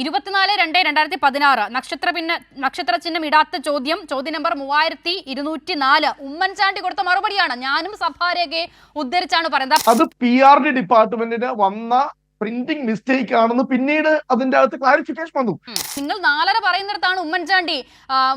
ഇരുപത്തിനാല് രണ്ട് രണ്ടായിരത്തി പതിനാറ്. നക്ഷത്ര പിന്നെ നക്ഷത്ര ചിഹ്നം ഇടാത്ത ചോദ്യം. ചോദ്യ നമ്പർ മൂവായിരത്തി ഇരുന്നൂറ്റി നാല് ഉമ്മൻചാണ്ടി കൊടുത്ത മറുപടിയാണ്. ഞാനും സഭാരേഖയെ ഉദ്ധരിച്ചാണ് പറയുന്നത്. അത് പി ആർ ഡി ഡിപ്പാർട്ട്മെന്റിന് വന്ന പ്രിന്റിംഗ് മിസ്റ്റേക്ക് ആണെന്ന് പിന്നീട് അതിന്റെ അകത്ത് ക്ലാരിഫിക്കേഷൻ വന്നു. നിങ്ങൾ നാലര പറയുന്നിടത്താണ് ഉമ്മൻചാണ്ടി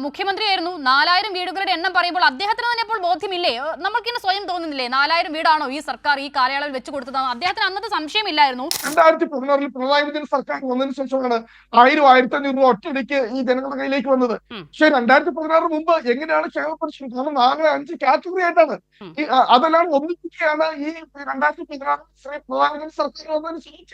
മുഖ്യമന്ത്രി ആയിരുന്നു നാലായിരം വീടുകളുടെ എണ്ണം പറയുമ്പോൾ അദ്ദേഹത്തിന് തന്നെ ഇപ്പോൾ ബോധ്യമില്ലേ? നമുക്കിങ്ങനെ സ്വയം തോന്നുന്നില്ലേ? നാലായിരം വീടാണോ ഈ സർക്കാർ ഈ കാലയളവിൽ വെച്ച് കൊടുത്തത്? അദ്ദേഹത്തിന് അന്നത്തെ സംശയമില്ലായിരുന്നു. രണ്ടായിരത്തി പതിനാറിൽ പിണറായി വിജയൻ സർക്കാർ വന്നതിന് ശേഷമാണ് ആയിരം ആയിരത്തി അഞ്ഞൂറ് രൂപ ഒറ്റയടിക്ക് ഈ ജനങ്ങളുടെ കയ്യിലേക്ക് വന്നത്. പക്ഷെ രണ്ടായിരത്തി പതിനാറ് മുമ്പ് എങ്ങനെയാണ് ക്ഷേമ പരിശ്രമം കാരണം നാല് അഞ്ച് കാറ്റഗറി ആയിട്ടാണ്. അതെല്ലാം ഒന്നിപ്പിക്കുകയാണ് ഈ രണ്ടായിരത്തി പതിനാറ് ശ്രീ പിണറായി വിജയൻ സർക്കാർ വന്നതിന് ശേഷിക്കുന്നത്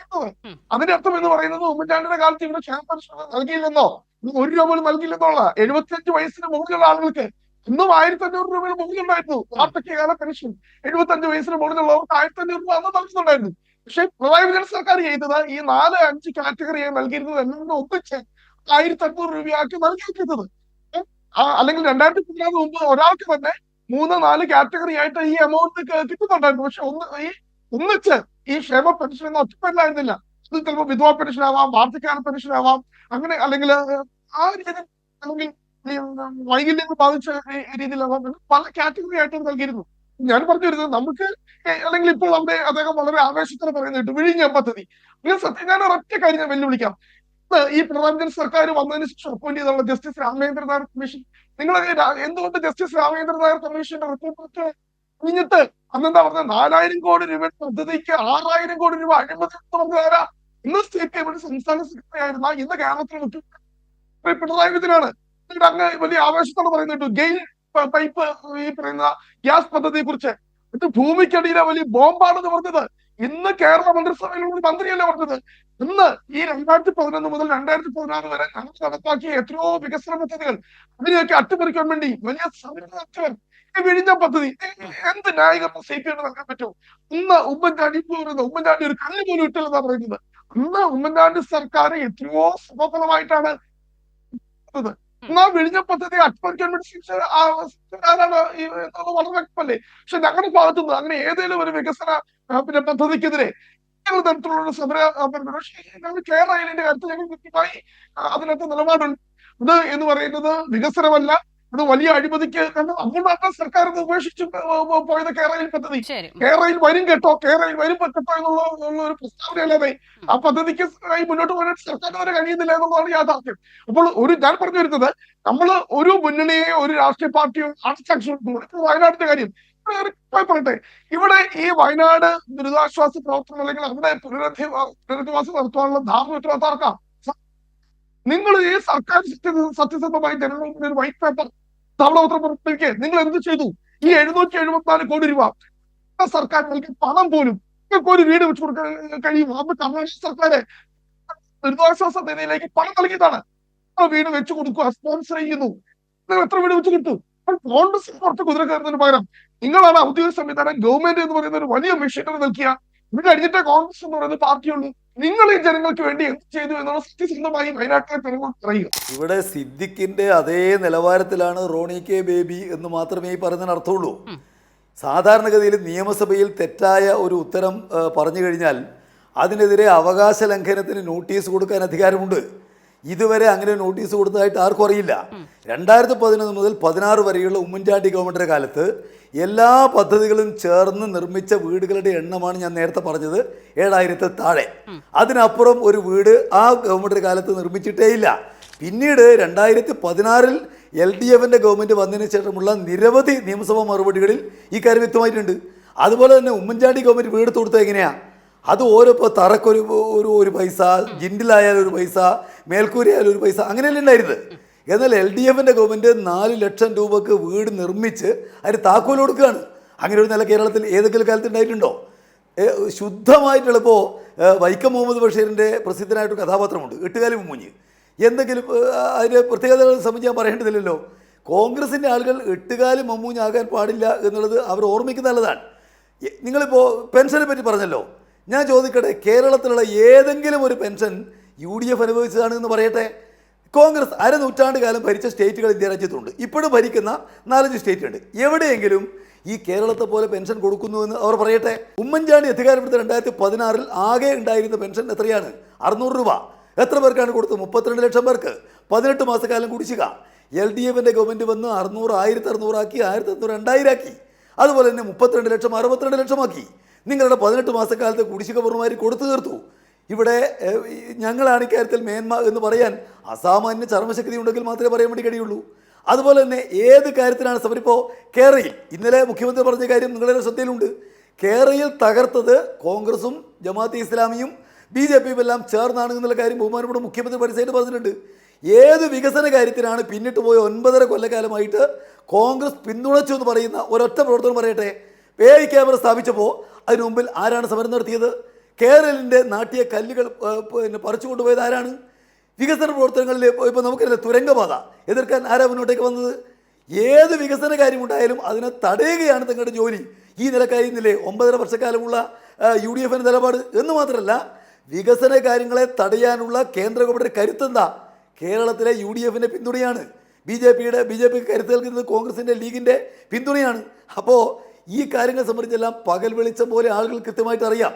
ഉം. അതിന്റെ അർത്ഥം എന്ന് പറയുന്നത് ഉമ്മൻചാണ്ടിയുടെ കാലത്ത് ഇവിടെ ക്ഷേമ പരിശോധന നൽകിയില്ലെന്നോ ഒരു രൂപ പോലും നൽകിയില്ലെന്നുള്ള എഴുപത്തിയഞ്ച് വയസ്സിന് മുകളിലുള്ള ആളുകൾക്ക് ഇന്നും ആയിരത്തി അഞ്ഞൂറ് രൂപയുടെ മുകളിലുണ്ടായിരുന്നു. വാർദ്ധക്യകാല പെൻഷൻ. എഴുപത്തഞ്ച് വയസ്സിന് മുകളിലുള്ളവർക്ക് ആയിരത്തി അഞ്ഞൂറ് രൂപ അന്ന് നൽകുന്നുണ്ടായിരുന്നു പക്ഷെ പിണറായി വിജയൻ സർക്കാർ ചെയ്തത് ഈ നാല് അഞ്ച് കാറ്റഗറിയായി നൽകിയിരുന്നത് എല്ലാം ഒന്നിച്ച് ആയിരത്തി അഞ്ഞൂറ് രൂപയാക്കി നൽകിയിരിക്കുന്നത്. അല്ലെങ്കിൽ രണ്ടായിരത്തി പതിനാറ് മുമ്പ് ഒരാൾക്ക് തന്നെ മൂന്ന് നാല് കാറ്റഗറി ആയിട്ട് ഈ എമൗണ്ട് കിട്ടുന്നുണ്ടായിരുന്നു. പക്ഷെ ഒന്ന് ഈ ഒന്നിച്ച് ഈ ക്ഷേമ പെൻഷൻ എന്ന ഒറ്റപ്പെടലായിരുന്നില്ല. ഇത് ചിലപ്പോൾ വിധവാ പെൻഷൻ ആവാം വാർദ്ധക്യകാല പെൻഷൻ ആവാം അങ്ങനെ അല്ലെങ്കിൽ ആ രീതിയിൽ അല്ലെങ്കിൽ വൈകല്യങ്ങൾ ബാധിച്ച രീതിയിലാവാം പല കാറ്റഗറി ആയിട്ട് നൽകിയിരുന്നു. ഞാൻ പറഞ്ഞു വരുന്നത് നമുക്ക് അല്ലെങ്കിൽ ഇപ്പോൾ അവിടെ അദ്ദേഹം വളരെ ആവേശത്തോടെ പറയുന്നത് കേട്ടു വിഴിഞ്ഞ പദ്ധതി. സത്യം ഞാൻ ഒരൊറ്റ കാര്യം ഞാൻ വെല്ലുവിളിക്കാം. ഈ പിണറായി സർക്കാർ വന്നതിന് ശേഷം അപ്പോയിന്റ് ചെയ്തുള്ള ജസ്റ്റിസ് രാമേന്ദ്രൻ നായർ കമ്മീഷൻ നിങ്ങൾ എന്തുകൊണ്ട് ജസ്റ്റിസ് രാമേന്ദ്രൻ നായർ കമ്മീഷന്റെ റിപ്പോർട്ട് കഴിഞ്ഞിട്ട് അന്നെന്താ പറഞ്ഞ? നാലായിരം കോടി രൂപയുടെ പദ്ധതിക്ക് ആറായിരം കോടി രൂപ അഴിമതി പറഞ്ഞത് ഇന്ന് സ്റ്റേറ്റ് ഗവൺമെന്റ് സംസ്ഥാന സെക്രട്ടറി ആയിരുന്ന ഇന്ന് കേരളത്തിൽ മുഖ്യമന്ത്രി പിണറായി വിജയനാണ്. എന്നിട്ട് അങ്ങ് വലിയ ആവേശത്തോടെ പറയുന്നുണ്ട് ഗെയിൽ പൈപ്പ് ഈ പറയുന്ന ഗ്യാസ് പദ്ധതിയെ കുറിച്ച് ഇത് ഭൂമിക്കടിയിലെ വലിയ ബോംബാണെന്ന് പറഞ്ഞത് ഇന്ന് കേരള മന്ത്രിസഭയിലുള്ള മന്ത്രിയല്ല പറഞ്ഞത്? ഇന്ന് ഈ രണ്ടായിരത്തി പതിനൊന്ന് മുതൽ രണ്ടായിരത്തി പതിനാറ് വരെ നടപ്പാക്കിയ എത്രയോ വികസന പദ്ധതികൾ. അതിനെയൊക്കെ അട്ടിമറിക്കാൻ വേണ്ടി വലിയ സമരം നടത്തിയവർ വിഴിഞ്ഞ പദ്ധതി. എന്ത് ന്യായീകരണം സി പി എമ്മിന് നൽകാൻ പറ്റും? ഇന്ന് ഉമ്മൻചാണ്ടി പറയുന്നത് ഉമ്മൻചാണ്ടി ഒരു കണ്ണു പോലും ഇട്ടില്ലെന്നാ പറയുന്നത്. ഇന്ന് ഉമ്മൻചാണ്ടി സർക്കാർ എത്രയോ സുഖഫലമായിട്ടാണ്. എന്നാ വിഴിഞ്ഞ പദ്ധതി എന്നുള്ളത് വളരെ വ്യക്തമല്ലേ? പക്ഷെ ഞങ്ങളുടെ ഭാഗത്തുനിന്ന് അങ്ങനെ ഏതെങ്കിലും ഒരു വികസന പിന്നെ പദ്ധതിക്കെതിരെ തരത്തിലുള്ള സമര പക്ഷേ ഞങ്ങൾ കേരള കാര്യത്തിൽ ഞങ്ങൾ കൃത്യമായി അതിനകത്ത് നിലപാടുണ്ട്. ഇത് എന്ന് പറയുന്നത് വികസനമല്ല ഇത് വലിയ അഴിമതിക്ക് കാരണം അതുകൊണ്ടാണ് സർക്കാർ ഉപേക്ഷിച്ച് പോയത് കേരളയിൽ പദ്ധതി. കേരളയിൽ വരും കേട്ടോ. കേരളയിൽ വരും കേട്ടോ എന്നുള്ള ഒരു പ്രസ്താവന അല്ലാതെ ആ പദ്ധതിക്ക് ആയി മുന്നോട്ട് പോകാൻ സർക്കാർ വരെ കഴിയുന്നില്ല എന്നുള്ളതാണ് യാഥാർത്ഥ്യം. അപ്പോൾ ഒരു ഞാൻ പറഞ്ഞു വരുന്നത് നമ്മൾ ഒരു മുന്നണിയെ ഒരു രാഷ്ട്രീയ പാർട്ടിയോ ഇപ്പോൾ വയനാടിന്റെ കാര്യം പറയട്ടെ. ഇവിടെ ഈ വയനാട് ദുരിതാശ്വാസ പ്രവർത്തനം അല്ലെങ്കിൽ അവിടെ പുനരധിവാ പുനരധിവാസം നടത്താനുള്ള ധാരണ ഉത്തരവാദിത്തം നിങ്ങൾ ഈ സർക്കാർ സത്യ- സത്യസന്ധമായി ജനങ്ങൾ മുന്നിൽ ഒരു വൈറ്റ് പേപ്പർ ധവളപത്രം പുറത്തിരിക്കെ നിങ്ങൾ എന്ത് ചെയ്തു? ഈ എഴുന്നൂറ്റി എഴുപത്തിനാല് കോടി രൂപ സർക്കാർ നൽകിയ പണം പോലും നിങ്ങൾക്ക് ഒരു വീട് വെച്ച് കൊടുക്കാൻ കഴിയും. അന്ന് കർണാടക സർക്കാര് ദുരിതാശ്വാസ നിധിയിലേക്ക് പണം നൽകിയതാണ്. വീട് വെച്ച് കൊടുക്കുക സ്പോൺസർ ചെയ്യുന്നു. നിങ്ങൾ എത്ര വീട് വെച്ച് കിട്ടും കോൺഗ്രസ് പുറത്ത് കുതിര കയറുന്നതിന് പകരം നിങ്ങളാണ് ഔദ്യോഗിക സംവിധാനം ഗവൺമെന്റ് എന്ന് പറയുന്ന ഒരു വലിയ മെഷീനറി നൽകിയ. ഇത് കഴിഞ്ഞിട്ടേ കോൺഗ്രസ് എന്ന് പറയുന്ന പാർട്ടിയുള്ളൂ. നിങ്ങൾ ഈ ജനങ്ങൾക്ക് വേണ്ടി എന്ത് ചെയ്തു എന്നുള്ള സത്യസന്ധമായി വയനാട്ടിലെ ജനങ്ങൾ പറയുക. ഇവിടെ സിദ്ദിഖിന്റെ അതേ നിലവാരത്തിലാണ് റോണി കെ ബേബി എന്ന് മാത്രമേ ഈ പറഞ്ഞതിന് അർത്ഥമുള്ളൂ. സാധാരണഗതിയിൽ നിയമസഭയിൽ തെറ്റായ ഒരു ഉത്തരം പറഞ്ഞു കഴിഞ്ഞാൽ അതിനെതിരെ അവകാശ ലംഘനത്തിന് നോട്ടീസ് കൊടുക്കാൻ അധികാരമുണ്ട്. ഇതുവരെ അങ്ങനെ നോട്ടീസ് കൊടുത്തതായിട്ട് ആർക്കും അറിയില്ല. രണ്ടായിരത്തി പതിനൊന്ന് മുതൽ പതിനാറ് വരെയുള്ള ഉമ്മൻചാണ്ടി ഗവൺമെന്റിന്റെ കാലത്ത് എല്ലാ പദ്ധതികളും ചേർന്ന് നിർമ്മിച്ച വീടുകളുടെ എണ്ണമാണ് ഞാൻ നേരത്തെ പറഞ്ഞത് ഏഴായിരത്തിൽ താഴെ. അതിനപ്പുറം ഒരു വീട് ആ ഗവൺമെന്റിന്റെ കാലത്ത് നിർമ്മിച്ചിട്ടേ ഇല്ല. പിന്നീട് രണ്ടായിരത്തി പതിനാറിൽ എൽ ഡി എഫിന്റെ ഗവൺമെന്റ് വന്നതിന് ശേഷമുള്ള നിരവധി നിയമസഭാ മറുപടികളിൽ ഈ കാര്യം വ്യക്തമായിട്ടുണ്ട്. അതുപോലെ തന്നെ ഉമ്മൻചാണ്ടി ഗവൺമെന്റ് വീട് കൊടുത്തത് എങ്ങനെയാണ് അത് ഓരോ ഇപ്പോൾ തറക്കൊരു ഒരു ഒരു പൈസ ജിൻഡിലായാലും ഒരു പൈസ മേൽക്കൂരയായാലും ഒരു പൈസ അങ്ങനെയല്ലേ ഉണ്ടായിരുന്നത്? എന്നാൽ എൽ ഡി എഫിന്റെ ഗവൺമെന്റ് നാല് ലക്ഷം രൂപക്ക് വീട് നിർമ്മിച്ച് അതിന് താക്കോൽ കൊടുക്കുകയാണ്. അങ്ങനെ ഒരു നില കേരളത്തിൽ ഏതെങ്കിലും കാലത്ത് ഉണ്ടായിട്ടുണ്ടോ? ശുദ്ധമായിട്ടുള്ള ഇപ്പോൾ വൈക്കം മുഹമ്മദ് ബഷീറിന്റെ പ്രസിദ്ധനായിട്ടൊരു കഥാപാത്രമുണ്ട് എട്ടുകാലി മുമ്മുഞ്ഞ്. എന്തെങ്കിലും അതിന്റെ പ്രത്യേകതകളെ സംബന്ധിച്ച് ഞാൻ പറയേണ്ടതില്ലല്ലോ. കോൺഗ്രസിന്റെ ആളുകൾ എട്ടുകാലി മമ്മൂഞ്ഞാകാൻ പാടില്ല എന്നുള്ളത് അവർ ഓർമ്മിക്കുന്ന നല്ലതാണ്. നിങ്ങളിപ്പോൾ പെൻഷനെ പറ്റി പറഞ്ഞല്ലോ. ഞാൻ ചോദിക്കട്ടെ കേരളത്തിലുള്ള ഏതെങ്കിലും ഒരു പെൻഷൻ യു ഡി എഫ് അനുഭവിച്ചതാണ് എന്ന് പറയട്ടെ? കോൺഗ്രസ് അരനൂറ്റാണ്ട് കാലം ഭരിച്ച സ്റ്റേറ്റുകൾ ഇന്ത്യ രാജ്യത്തുണ്ട്. ഇപ്പോഴും ഭരിക്കുന്ന നാലഞ്ച് സ്റ്റേറ്റ് ഉണ്ട് എവിടെയെങ്കിലും ഈ കേരളത്തെ പോലെ പെൻഷൻ കൊടുക്കുന്നു എന്ന് അവർ പറയട്ടെ? ഉമ്മൻചാണ്ടി അധികാരപ്പെടുത്ത രണ്ടായിരത്തി പതിനാറിൽ ആകെ ഉണ്ടായിരുന്ന പെൻഷൻ എത്രയാണ്? അറുന്നൂറ് രൂപ. എത്ര പേർക്കാണ് കൊടുത്തത്? മുപ്പത്തിരണ്ട് ലക്ഷം പേർക്ക്. പതിനെട്ട് മാസക്കാലം കുടിശ്ശിക. എൽ ഡി എഫിന്റെ ഗവൺമെന്റ് വന്ന് അറുന്നൂറ് ആയിരത്തി അറുന്നൂറാക്കി ആയിരത്തി അറുന്നൂറ് രണ്ടായിരാക്കി. അതുപോലെ തന്നെ മുപ്പത്തിരണ്ട് ലക്ഷം അറുപത്തിരണ്ട് ലക്ഷമാക്കി. നിങ്ങളുടെ പതിനെട്ട് മാസക്കാലത്തെ കുടിശ്ശിക പൂർണമായി കൊടുത്തു തീർത്തു. ഇവിടെ ഞങ്ങളാണ് ഇക്കാര്യത്തിൽ മേന്മ എന്ന് പറയാൻ അസാമാന്യ ചർമ്മശക്തി ഉണ്ടെങ്കിൽ മാത്രമേ പറയാൻ വേണ്ടി കഴിയുള്ളൂ. അതുപോലെ തന്നെ ഏത് കാര്യത്തിനാണ് സമരിപ്പോൾ കേരളയിൽ ഇന്നലെ മുഖ്യമന്ത്രി പറഞ്ഞ കാര്യം നിങ്ങളുടെ ശ്രദ്ധയിലുണ്ട്. കേരളയിൽ തകർത്തത് കോൺഗ്രസും ജമാഅത്ത് ഇസ്ലാമിയും ബി ജെ പിയും എല്ലാം ചേർന്നാണ് എന്നുള്ള കാര്യം ബഹുമാനപ്പെട്ട മുഖ്യമന്ത്രി പരിസരത്ത് പറഞ്ഞിട്ടുണ്ട്. ഏത് വികസന കാര്യത്തിനാണ് പിന്നിട്ട് പോയ ഒൻപതര കൊല്ലക്കാലമായിട്ട് കോൺഗ്രസ് പിന്തുണച്ചു എന്ന് പറയുന്ന ഒരൊറ്റ പ്രവർത്തനം പറയട്ടെ. പേ ക്യാമറ സ്ഥാപിച്ചപ്പോൾ അതിനു മുമ്പിൽ ആരാണ് സമരം നടത്തിയത്? കേരളിന്റെ നാട്ടിയ കല്ലുകൾ പിന്നെ പറിച്ചു കൊണ്ടുപോയത് ആരാണ്? വികസന പ്രവർത്തനങ്ങളിൽ ഇപ്പോൾ നമുക്കറിയില്ല തുരങ്കപാത എതിർക്കാൻ ആരാ മുന്നോട്ടേക്ക് വന്നത്? ഏത് വികസന കാര്യമുണ്ടായാലും അതിനെ തടയുകയാണ് തങ്ങളുടെ ജോലി. ഈ നിലക്കായിരുന്നില്ലേ ഒമ്പതര വർഷക്കാലമുള്ള യു ഡി എഫിന്റെ നിലപാട്. എന്ന് മാത്രമല്ല വികസന കാര്യങ്ങളെ തടയാനുള്ള കേന്ദ്ര ഗവൺമെന്റ് കരുത്തെന്താ? കേരളത്തിലെ യു ഡി എഫിന്റെ പിന്തുണയാണ്. ബി ജെ പിയുടെ ബി ജെ പി കരുത്ത് നൽകുന്നത് കോൺഗ്രസിന്റെ ലീഗിന്റെ പിന്തുണയാണ്. അപ്പോൾ ഈ കാര്യങ്ങൾ സംബന്ധിച്ചെല്ലാം പകൽ വെളിച്ചം പോലെ ആളുകൾ കൃത്യമായിട്ട് അറിയാം.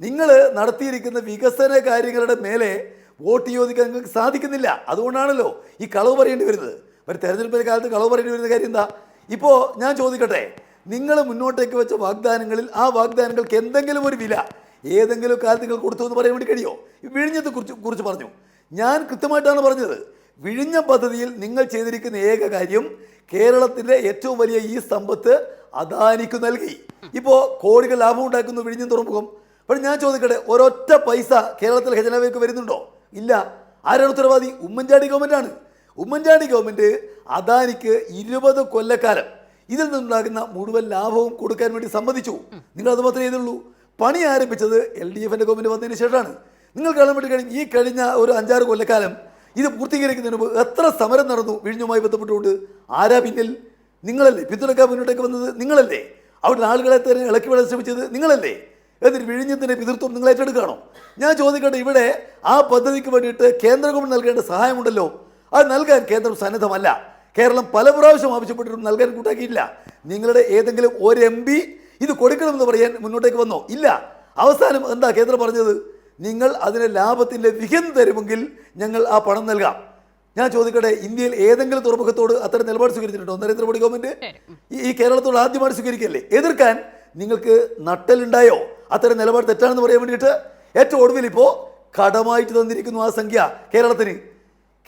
നിങ്ങൾ നടത്തിയിരിക്കുന്ന വികസന കാര്യങ്ങളുടെ മേലെ വോട്ട് ചോദിക്കാൻ നിങ്ങൾക്ക് സാധിക്കുന്നില്ല. അതുകൊണ്ടാണല്ലോ ഈ കളവ് പറയേണ്ടി വരുന്നത്. ഒരു തെരഞ്ഞെടുപ്പിന്റെ കാലത്ത് കളവ് പറയേണ്ടി വരുന്ന കാര്യം എന്താ? ഇപ്പോൾ ഞാൻ ചോദിക്കട്ടെ നിങ്ങൾ മുന്നോട്ടേക്ക് വെച്ച വാഗ്ദാനങ്ങളിൽ ആ വാഗ്ദാനങ്ങൾക്ക് എന്തെങ്കിലും ഒരു വില ഏതെങ്കിലും കാലത്ത് നിങ്ങൾ കൊടുത്തു എന്ന് പറയാൻ വേണ്ടി കഴിയോ? വിഴിഞ്ഞത്തെ കുറിച്ച് കുറിച്ച് പറഞ്ഞു. ഞാൻ കൃത്യമായിട്ടാണ് പറഞ്ഞത്. വിഴിഞ്ഞം പദ്ധതിയിൽ നിങ്ങൾ ചെയ്തിരിക്കുന്ന ഏക കാര്യം കേരളത്തിന്റെ ഏറ്റവും വലിയ ഈ സമ്പത്ത് അദാനിക്ക് നൽകി. ഇപ്പോൾ കോടികൾ ലാഭം ഉണ്ടാക്കുന്നു വിഴിഞ്ഞ തുറമുഖം. അപ്പോൾ ഞാൻ ചോദിക്കട്ടെ ഒരൊറ്റ പൈസ കേരളത്തിലെ ഖജനാവിലേക്ക് വരുന്നുണ്ടോ? ഇല്ല. ആരാണ് ഉത്തരവാദി? ഉമ്മൻചാണ്ടി ഗവൺമെന്റാണ് ഉമ്മൻചാണ്ടി ഗവൺമെന്റ് അദാനിക്ക് ഇരുപത് കൊല്ലക്കാലം ഇതിൽ നിന്നുണ്ടാകുന്ന മുഴുവൻ ലാഭവും കൊടുക്കാൻ വേണ്ടി സമ്മതിച്ചു. നിങ്ങൾ അത് മാത്രമേ ചെയ്തുള്ളൂ. പണി ആരംഭിച്ചത് എൽ ഡി എഫിന്റെ ഗവൺമെന്റ് വന്നതിന് ശേഷമാണ്. നിങ്ങൾ കാണാൻ വേണ്ടി കഴിഞ്ഞ ഈ കഴിഞ്ഞ ഒരു അഞ്ചാറ് കൊല്ലക്കാലം ഇത് പൂർത്തീകരിക്കുന്നതിന് മുമ്പ് എത്ര സമരം നടന്നു? വിഴിഞ്ഞുമായി ബന്ധപ്പെട്ടുകൊണ്ട്. ആരാ പിന്നിൽ? നിങ്ങളല്ലേ? പിന്തുണക്കാൻ മുന്നോട്ടേക്ക് വന്നത് നിങ്ങളല്ലേ? അവിടുന്ന് ആളുകളെ തന്നെ ഇളക്കി വിടാൻ ശ്രമിച്ചത് നിങ്ങളല്ലേ? എന്നിട്ട് വിഴിഞ്ഞത്തിന്റെ പിതൃത്വം നിങ്ങൾ ഏറ്റെടുക്കുകയാണോ? ഞാൻ ചോദിക്കട്ടെ ഇവിടെ ആ പദ്ധതിക്ക് വേണ്ടിയിട്ട് കേന്ദ്ര ഗവൺമെന്റ് നൽകേണ്ട സഹായമുണ്ടല്ലോ. അത് നൽകാൻ കേന്ദ്രം സന്നദ്ധമല്ല. കേരളം പല പ്രാവശ്യം ആവശ്യപ്പെട്ടിട്ടും നൽകാൻ കൂട്ടാക്കിയില്ല നിങ്ങളുടെ ഏതെങ്കിലും ഒരു എം പി ഇത് കൊടുക്കണമെന്ന് പറയാൻ മുന്നോട്ടേക്ക് വന്നോ? ഇല്ല. അവസാനം എന്താ കേന്ദ്രം പറഞ്ഞത്? നിങ്ങൾ അതിന് ലാഭത്തിന്റെ വിഹിതം തരുമെങ്കിൽ ഞങ്ങൾ ആ പണം നൽകാം. ഞാൻ ചോദിക്കട്ടെ ഇന്ത്യയിൽ ഏതെങ്കിലും തുറമുഖത്തോട് അത്തരം നിലപാട് സ്വീകരിച്ചിട്ടുണ്ടോ? നരേന്ദ്രമോദി ഗവൺമെന്റ്? ഈ- കേരളത്തോട് ആദ്യമായിട്ട് സ്വീകരിക്കല്ലേ എതിർക്കാൻ നിങ്ങൾക്ക് നട്ടലുണ്ടായോ അത്തരം നിലപാട് തെറ്റാണെന്ന് പറയാൻ വേണ്ടിയിട്ട് ഏറ്റവും ഒടുവിൽ ഇപ്പോൾ കടമായിട്ട് തന്നിരിക്കുന്നു ആ സംഖ്യ കേരളത്തിന്.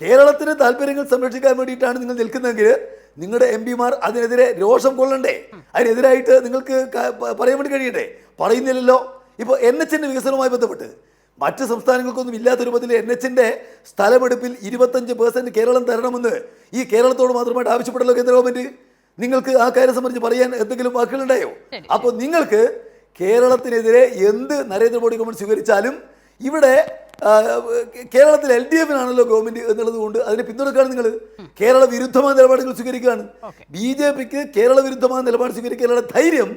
കേരളത്തിന് താല്പര്യങ്ങൾ സംരക്ഷിക്കാൻ വേണ്ടിയിട്ടാണ് നിങ്ങൾ നിൽക്കുന്നതെങ്കിൽ നിങ്ങളുടെ എം പിമാർ അതിനെതിരെ രോഷം കൊള്ളണ്ടേ? അതിനെതിരായിട്ട് നിങ്ങൾക്ക് പറയാൻ വേണ്ടി കഴിയണ്ടേ? പറയുന്നില്ലല്ലോ. ഇപ്പോൾ എൻ എച്ചിന്റെ വികസനവുമായി ബന്ധപ്പെട്ട് മറ്റ് സംസ്ഥാനങ്ങൾക്കൊന്നും ഇല്ലാത്ത രൂപത്തിൽ എൻ എച്ചിന്റെ സ്ഥലമെടുപ്പിൽ ഇരുപത്തഞ്ച് പേഴ്സന്റ് കേരളം തരണമെന്ന് ഈ കേരളത്തോട് മാത്രമായിട്ട് ആവശ്യപ്പെട്ടല്ലോ കേന്ദ്ര ഗവൺമെന്റ് നിങ്ങൾക്ക് ആ കാര്യം സംബന്ധിച്ച് പറയാൻ എന്തെങ്കിലും വാക്കുകളുണ്ടായോ? അപ്പോൾ നിങ്ങൾക്ക് കേരളത്തിനെതിരെ എന്ത് നരേന്ദ്രമോദി ഗവൺമെന്റ് സ്വീകരിച്ചാലും ഇവിടെ കേരളത്തിൽ എൽ ഡി എഫിനാണല്ലോ ഗവൺമെന്റ് എന്നുള്ളത് കൊണ്ട് അതിനെ പിന്തുണക്കാണ് നിങ്ങൾ കേരള വിരുദ്ധമായ നിലപാടുകൾ സ്വീകരിക്കുകയാണ്. ബി ജെ പിക്ക് കേരള വിരുദ്ധമായ നിലപാട് സ്വീകരിക്കാനുള്ള ധൈര്യം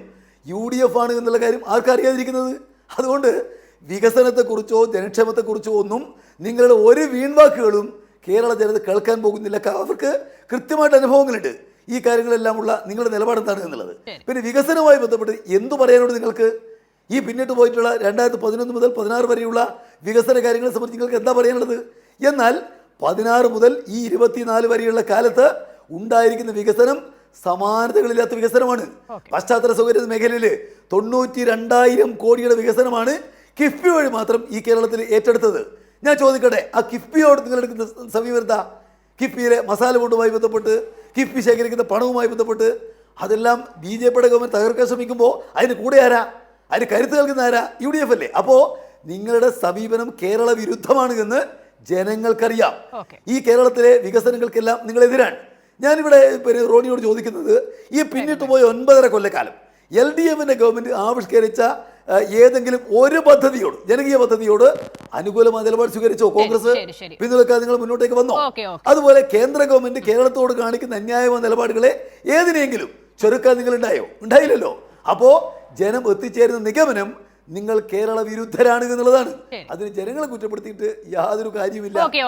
യു ഡി എഫ് ആണ് എന്നുള്ള കാര്യം ആർക്കറിയാതിരിക്കുന്നത്? അതുകൊണ്ട് വികസനത്തെക്കുറിച്ചോ ജനക്ഷേമത്തെക്കുറിച്ചോ ഒന്നും നിങ്ങളുടെ ഒരു വീൺവാക്കുകളും കേരള ജനത കേൾക്കാൻ പോകുന്നില്ല. അവർക്ക് കൃത്യമായിട്ട് അനുഭവങ്ങളുണ്ട്. ഈ കാര്യങ്ങളെല്ലാം ഉള്ള നിങ്ങളുടെ നിലപാട് എന്താണ് എന്നുള്ളത്. പിന്നെ വികസനവുമായി ബന്ധപ്പെട്ട് എന്തു പറയാനോട് നിങ്ങൾക്ക്? ഈ പിന്നിട്ട് പോയിട്ടുള്ള രണ്ടായിരത്തി പതിനൊന്ന് മുതൽ പതിനാറ് വരെയുള്ള വികസന കാര്യങ്ങളെ സംബന്ധിച്ച് നിങ്ങൾക്ക് എന്താ പറയാനുള്ളത്? എന്നാൽ പതിനാറ് മുതൽ ഈ ഇരുപത്തിനാല് വരെയുള്ള കാലത്ത് ഉണ്ടായിരിക്കുന്ന വികസനം സമാനതകളില്ലാത്ത വികസനമാണ്. പശ്ചാത്തല സൗകര്യ മേഖലയിൽ തൊണ്ണൂറ്റി രണ്ടായിരം കോടിയുടെ വികസനമാണ് കിഫ്ബി വഴി മാത്രം ഈ കേരളത്തിൽ ഏറ്റെടുത്തത്. ഞാൻ ചോദിക്കട്ടെ ആ കിഫ്ബിയോട് നിങ്ങൾ എടുക്കുന്ന സമീപം എന്താ? കിഫ്ബിയിലെ മസാല ബോണ്ടുമായി ബന്ധപ്പെട്ട് കിഫ്ബി ശേഖരിക്കുന്ന പണവുമായി ബന്ധപ്പെട്ട് അതെല്ലാം ബി ജെ പിയുടെ ഗവൺമെന്റ് തകർക്കാൻ ശ്രമിക്കുമ്പോൾ അതിന് കൂടെ ആരാ? അതിന് കരുത്ത് നൽകുന്ന ആരാ? യു ഡി എഫ് അല്ലേ? അപ്പോൾ നിങ്ങളുടെ സമീപനം കേരള വിരുദ്ധമാണ് എന്ന് ജനങ്ങൾക്കറിയാം. ഈ കേരളത്തിലെ വികസനങ്ങൾക്കെല്ലാം നിങ്ങളെതിരാണ്. ഞാനിവിടെ പിന്നെ റോണിയോട് ചോദിക്കുന്നത് ഈ പിന്നിട്ട് പോയ ഒൻപതര കൊല്ലക്കാലം എൽ ഡി എഫിന്റെ ഗവൺമെന്റ് ആവിഷ്കരിച്ച ഏതെങ്കിലും ഒരു പദ്ധതിയോട് ജനകീയ പദ്ധതിയോട് അനുകൂലമായ നിലപാട് സ്വീകരിച്ചോ കോൺഗ്രസ്. പിന്തുണക്കാൻ നിങ്ങൾ മുന്നോട്ടേക്ക് വന്നോ. അതുപോലെ കേന്ദ്ര ഗവൺമെന്റ് കേരളത്തോട് കാണിക്കുന്ന അന്യായമായ നിലപാടുകളെ ഏതിനെങ്കിലും ചെറുക്കാൻ നിങ്ങൾ ഉണ്ടായോ ഉണ്ടായില്ലല്ലോ. അപ്പോ ജനം എത്തിച്ചേരുന്ന നിഗമനം നിങ്ങൾ കേരള വിരുദ്ധരാണ് എന്നുള്ളതാണ്. അതിന് ജനങ്ങളെ കുറ്റപ്പെടുത്തിയിട്ട് യാതൊരു കാര്യമില്ല ഓക്കെ